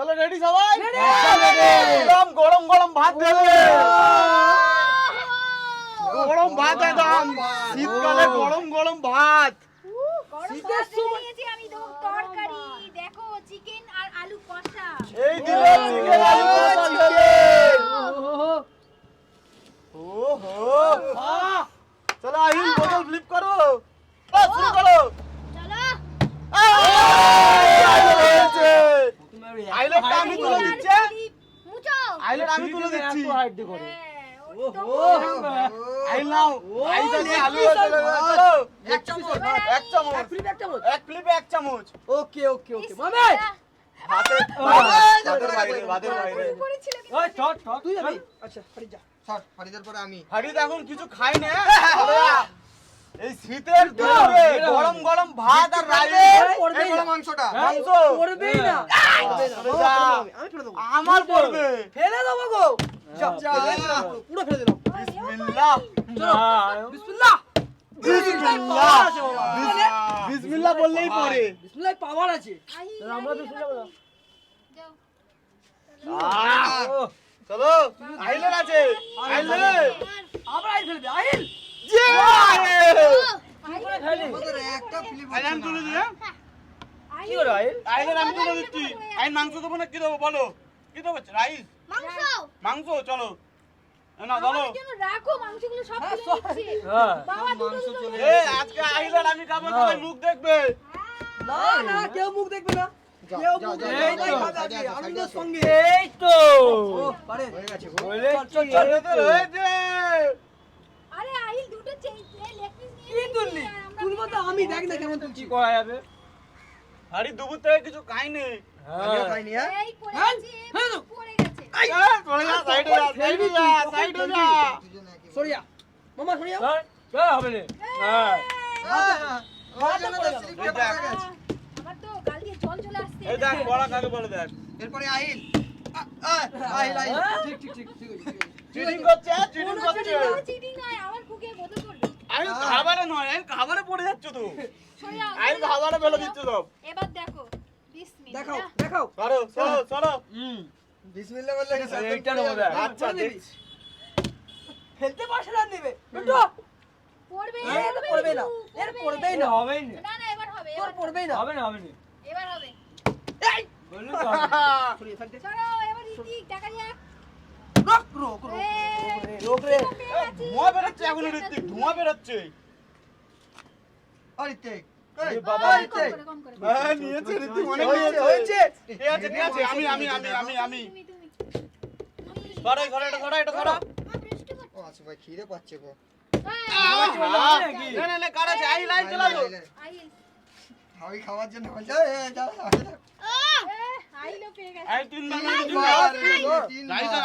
চলো রেডি সবাই? একদম গরম গরম ভাত দেবে। গরম ভাত একদম। শীতকালে গরম গরম ভাত। শীতের সময়- নিয়েছি আমি দেবো তরকারি দেখো চিকেন আর আলু কষা এই দিলে চিকেন আলু কষা দেবে ওহো চলো আহিল বোতল ফ্লিপ করো ও, শুরু করো চলো হয়েছে আইলের আমি তুলে দিচ্ছে মুচো আইলের আমি তুলে দিচ্ছি হ্যাঁ, আইল নাও। আইল দিয়ে আলু এক চামচ। এক চামচ। এক ফ্লিপ এক চামচ। এক ক্লিপে এক চামচ। ওকে ওকে ওকে। মামে। হাতে হাতের বাইরে হাতের বাইরে ওই চট চট তুই যাবি? আচ্ছা হারি যা। শট ফারিদার পরে আমি। হাড়িতে এখন কিছু খাই না। এই শীতের দুপুরে গরম গরম ভাত আর রাইস। এই মাংসটা। হ্যাঁ? মাংস। পড়বেই না। আমার পড়বে ফেলে দেবো গো। দিলাম, পুরো, ফেলে দিলাম বিসমিল্লাহ। বিসমিল্লাহ। বিসমিল্লাহ। বললেই পড়ে। বিসমিল্লাহ পাওয়ার আছে। আমরা বিসমিল্লাহ বলো। চলো আইলের আছে। আইলে আবার আইল ফেলবে আইল আমাদের একটা ফিলিপ আইল তুলে দিয়ে। কি করে আইল আইলের আমি তুলে দিচ্ছি আইন মাংস দেবো না কি দেবো বলো কি দেবো রাইস মাংস মাংস চলো না বলো রাখো মাংসগুলো সব হ্যাঁ, দিচ্ছি হ্যাঁ বাবা মাংস চলে করে আজকে আইলের আমি খাব সবাই মুখ দেখবে না না কেউ মুখ দেখবে না এই তো পারে হয়ে গেছে আরে আহিল দুটো লেগ পিস নিয়ে তুললি তুলবো তো আমি দেখ না কেমন তুলছি করা যাবে আরে দুপুর থেকে কিছু খাইনি। আমিও খাইনি হ্যাঁ? পড়ে গেছে পড়ে গেছে। এই, চলে যা, সাইডে যা, সাইডে যা, সাইডে যা। সরিয়া মামা সরিয়া। ধর, ধর, হবে না ওই জন্য তো পড়ে স্লিপটা এই দেখ। পড়ে আমার তো গাল জল চলে আসছে। এই দেখ বড়া কাকে বলে দেখ। এরপরে আহিল। আ, আ, আহিল আহিল। হ্যাঁ? ঠিক ঠিক ঠিক ঠিক আছে, ঠিক। আছে। চিটিং করছে চিটিং করছে। চিটিং নয় আমার বুকে বোতল করবে আমি খাবারে নয় খাবারে পড়ে যাচ্ছ তো। খাবারে ফেলে দিচ্ছ সব। এবার দেখো বিসমিল্লাহ দেখাও দেখাও। সরো সরো সরো। হুম। বিসমিল্লাহ বললে এইটা নেব। আচ্ছা দেখছি। ফেলতে পারছে না নেবে বেটো পড়বে এর পড়বে না। এর পড়বেই না। হবেই না। না না এবার হবে তোর পড়বেই না। হবে না হবে না। এবার হবে। বললি তো হবে ফেলতে এবার ইতিক দেখা যাক রক রক রক রক রে ধোঁয়া বেরোচ্ছে এখন ঋত্বিক ধোঁয়া বেরোচ্ছে। আরে টেক এই এই বাবা, বাবা কম টেক করে, কম করে। হ্যাঁ নিয়েছে ঋত্বিক অনেক হয়েছে, নিয়েছে হয়েছে। ঠিক আছে ঠিক আছে আমি আমি আমি আমি আমি তুমি তুমি সরো ঘরে এটা সরো এটা সরো ও আচ্ছা ভাই খিদে পাচ্ছে গো খাওয়ার জন্য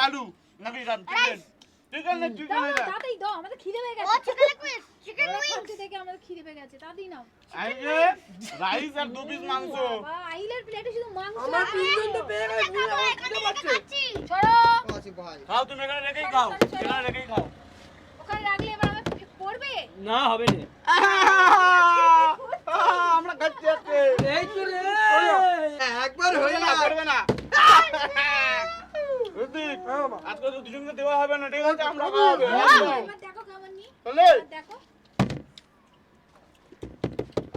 আলু নাকি চিকেন না চিকেন দাও না দাও আমাদের খিদে পেয়ে গেছে। ও চিকেন উইংস চিকেন উইংস থেকে আমাদের খিদে পেয়ে গেছে তাড়াতাড়ি নাও। আই রাইস আর দু পিস মাংস। বাবা আইলের প্লেটে শুধু মাংস আমার আর- পেয়ে গেছে তুই আমার ছড়ো ও ভাই খাও তুমি এখানে রেখেই খাও এখানে রেখেই খাও। ওখানে রাখলে এবার আমার পড়বে? না হবে না। আমরা খাচ্ছি এই তো রে! একবার হয়ে না না করবে না। ঋত্বিক আজকে তো দুজনকে দেওয়া হবে না ঠিক আছে আমরা খাওয়াবো দেখো কেমন নি। দেখো।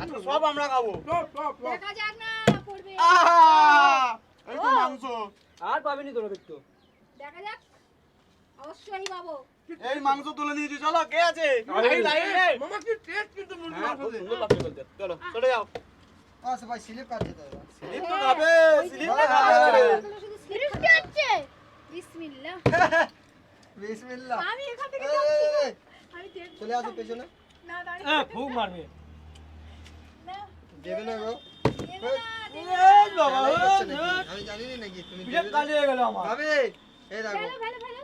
আজকে সব আমরা খাব। দেখা যাক না পড়বে। আহা! এই তো মাংস। আর পাবিনি তোরা দেখতো। দেখা যাক। অবশ্যই পাবো। এই মাংস তুলে নিয়েছি চলো কে আছে। এই লাইন। মামা কি টেস্ট কিন্তু হ্যাঁ, লাগছে চলো চলে যাও। আচ্ছা ভাই স্লিপ কাটছে তো স্লিপ তো খাবে স্লিপ তো হ্যাঁ, খাবে। স্লিপ খাচ্ছে বিসমিল্লাহ। বিসমিল্লাহ। আমি এখান থেকে এই, যাচ্ছি। এই, এই, আমি চলে আসো পেছনে। না দাঁড়িয়ে ফুক মারবে। না দেবে না গো। দেবে না, দেবে না। এই বাবা খেলাই করছে ও, নাকি? ও, আমি জানি না নাকি তুমি পিঠে দেবে কালি হয়ে গেল আমার। ভাবে এই দেখো।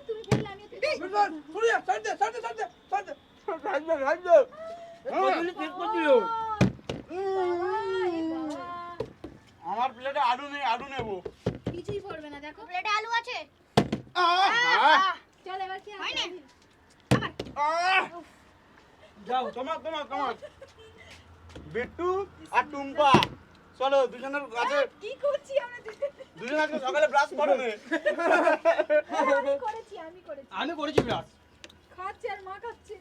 তুমি ফেললে আমি দে দে দে দে। কতগুলি প্লেটে আলু নেই আলু নেব। কিছুই পড়বে না দেখো। প্লেটে আলু আছে! চল এবার কি আছে আহ! যাও তোমার তোমার তোমার। বিট্টু আর টুম্পা। চলো দুজনের কাছে কি করছি আমরা দুজন? আজকে সকালে ব্রাশ করো নে আমি করেছি আমি করেছি। আমি করেছি ব্রাশ। খাচ্ছে আর মা খাচ্ছে।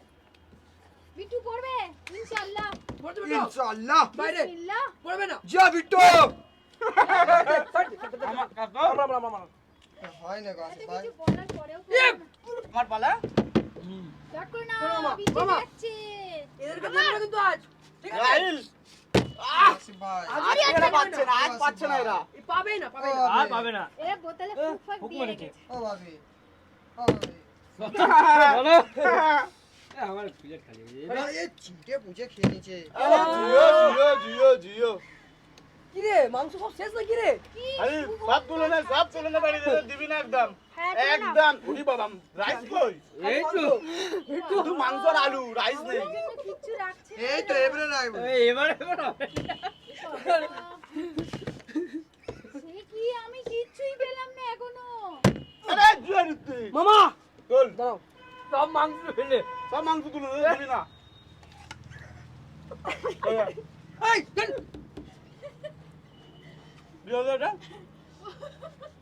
বিট্টু পড়বে? ইনশাআল্লাহ। পড়তে পারো? ইনশাআল্লাহ। বাইরে। পড়বে না? যা বিট্টু। আমার কাকা আমরা আমরা আমরা হয় না গো ভাই। কিছু বলার পরেও ইপ! আমার পালা? প্লেট খালি যাবে। আরে, এ চিটে পুচে খেয়ে নিচে আরে জিও জিও জিও জিও। কি রে মাংস সব শেষ নাকি রে? আরে সব তুলে নে সব তুলে নে বাড়ি দিবি না একদম। হ্যাঁ। একদম। উড়ি বাবা রাইস কই? এই তো। শুধু মাংস আর আলু রাইস নেই। কিচ্ছু রাখছে এই তো এবারে রাখব। এবার এবার কি আমি কিচ্ছুই পেলাম না এখনও। আরে জুয়ার তুই মামা! চল। দাঁড়াও। সব মাংস ফেলে। সব মাংস তুলে নে দিবি না। এই Birader lan.